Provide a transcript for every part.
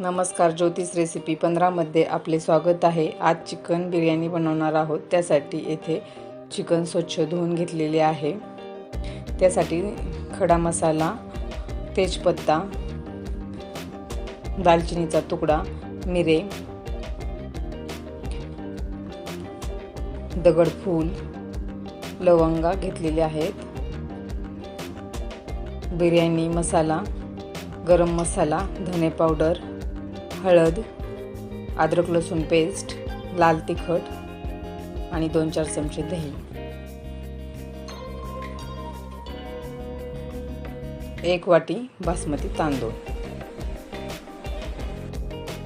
नमस्कार ज्योतिष रेसिपी पंधरामध्ये आपले स्वागत आहे. आज चिकन बिर्याणी बनवणार आहोत. त्यासाठी येथे चिकन स्वच्छ धुवून घेतलेले आहे. त्यासाठी खडा मसाला तेजपत्ता दालचिनीचा तुकडा मिरे दगडफूल लवंगा घेतलेले आहेत. बिर्याणी मसाला गरम मसाला धने पावडर हळद अद्रक लसूण पेस्ट लाल तिखट आणि दोन चार चमचे दही. एक वाटी बासमती तांदूळ.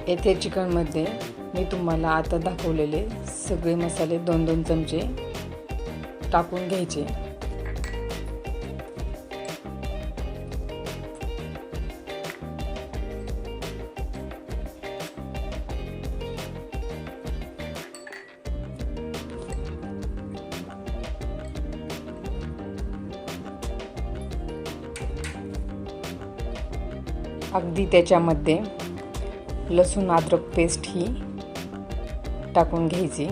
येथे चिकनमध्ये मी तुम्हाला आता दाखवलेले सगळे मसाले दोन दोन चमचे टाकून घ्यायचे. अगदी त्याच्यामध्ये लसूण अद्रक पेस्ट ही टाकून घ्यायची.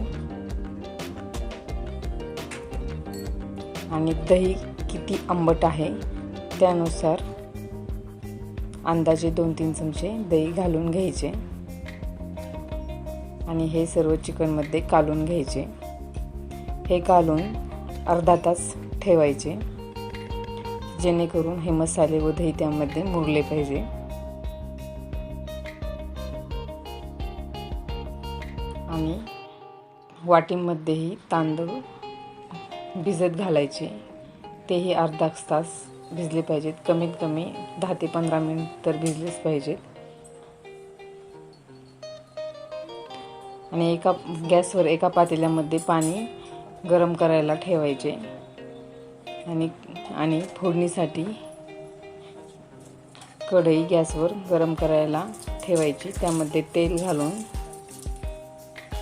आणि दही किती आंबट आहे त्यानुसार अंदाजे दोन तीन चमचे दही घालून घ्यायचे. आणि हे सर्व चिकनमध्ये कालून घ्यायचे. हे कालून अर्धा तास ठेवायचे. जेणेकरून हे मसाले व दही त्यामध्ये मुरले पाहिजे. आणि वाटीमध्येही तांदूळ भिजत घालायचे. तेही अर्धा तास भिजले पाहिजेत. कमीत कमी दहा ते पंधरा मिनिट तर भिजलेच पाहिजेत. आणि एका गॅसवर एका पातेल्यामध्ये पाणी गरम करायला ठेवायचे. आणि आणि फोडणीसाठी कढई गॅसवर गरम करायला ठेवायची. त्यामध्ये तेल घालून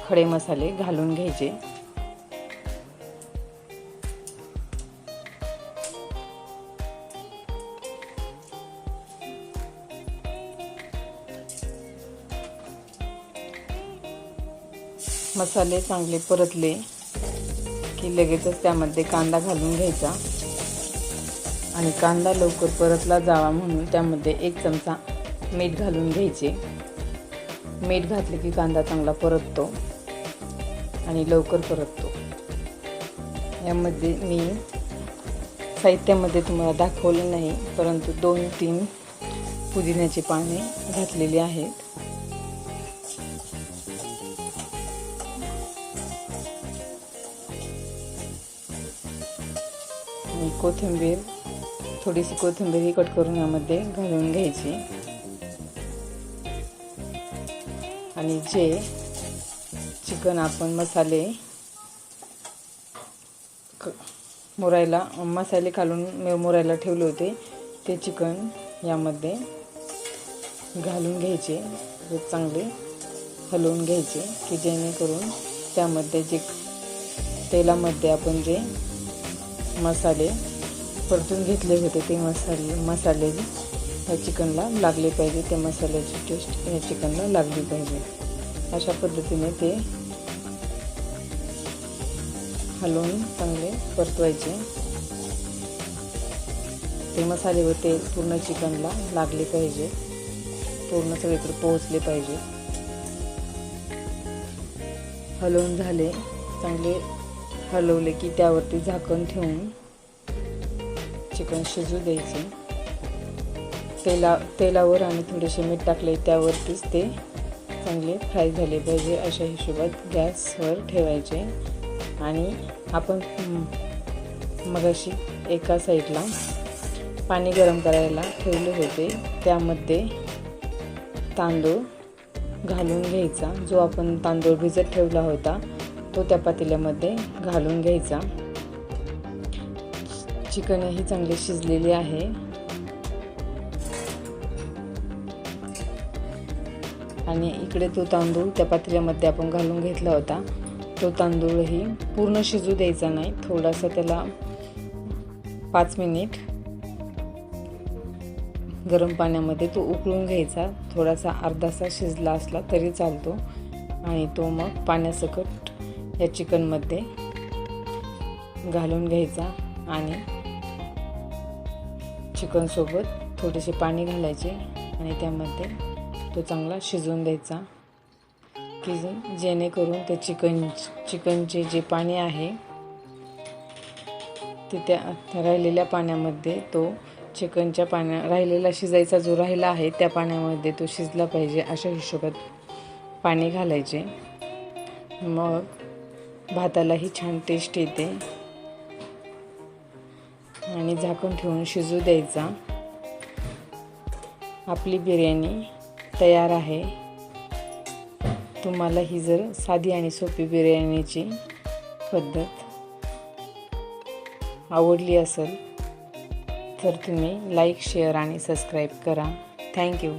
खडे मसाले घालून घ्यायचे. मसाले चांगले परतले की लगेचच त्यामध्ये कांदा घालून घ्यायचा. आणि कांदा लवकर परतला जावा म्हणून त्यामध्ये एक चमचा मीठ घालून घ्यायचे. मीठ घातले की कांदा चांगला परततो. आणि लवकर परततो यामध्ये मी साहित्यामध्ये तुम्हाला दाखवलं नाही परंतु दोन तीन पुदिन्याची पाने घातलेली आहेत. आणि कोथिंबीर थोडीशी कोथिंबीर ही कट करून यामध्ये घालून घ्यायची. आणि जे चिकन आपण मसाले मुरायला मसाले घालून मुरायला ठेवले होते. ते चिकन यामध्ये घालून घ्यायचे चांगले हलवून घ्यायचे की जेणेकरून त्यामध्ये जे तेलामध्ये आपण जे मसाले परतून घेतले होते ते मसाले मसाले ह्या चिकनला लागले पाहिजे. त्या मसाल्याची टेस्ट ह्या चिकनला लागली पाहिजे. अशा पद्धतीने ते हलवून चांगले परतवायचे. ते मसाले व तेल पूर्ण चिकनला लागले पाहिजे. पूर्ण सगळीकडे पोहोचले पाहिजे. हलवून झाले. चांगले हलवले की त्यावरती झाकण ठेवून चिकन शिजू द्यायचे. तेला तेलावर आणि थोडेसे मीठ टाकले त्यावरतीच ते चांगले फ्राय झाले पाहिजे अशा हिशोबात गॅसवर ठेवायचे. आणि आपण मगाशी एका साईडला पाणी गरम करायला ठेवले होते. त्यामध्ये तांदूळ घालून घ्यायचा. जो आपण तांदूळ भिजत ठेवला होता तो त्या पातेल्यामध्ये घालून घ्यायचा. चिकनही चांगले शिजलेले आहे. आणि इकडे तो तांदूळ त्या पातेल्यामध्ये आपण घालून घेतला होता. तो तांदूळही पूर्ण शिजू द्यायचा नाही. थोडासा त्याला पाच मिनिट गरम पाण्यामध्ये तो उकळून घ्यायचा. थोडासा अर्धासा शिजला असला तरी चालतो. आणि तो मग पाण्यासकट या चिकनमध्ये घालून घ्यायचा आणि चिकनसोबत थोडेसे पाणी घालायचे आणि त्यामध्ये तो चांगला शिजवून द्यायचा. की जेणेकरून ते चिकन चिकनचे जे पाणी आहे ते त्या राहिलेल्या पाण्यामध्ये तो चिकनच्या पाण्या राहिलेला शिजायचा जो राहिला आहे त्या पाण्यामध्ये तो शिजला पाहिजे अशा हिशोबात पाणी घालायचे. मग भातालाही छान टेस्ट येते. आणि झाकून ठेवून शिजू द्यायचा. आपली बिर्याणी तयार आहे. तुम्हाला ही जर साधी आणि सोपी बिर्याणीची पद्धत आवडली असेल तर तुम्ही लाईक शेअर आणि सबस्क्राईब करा. Thank you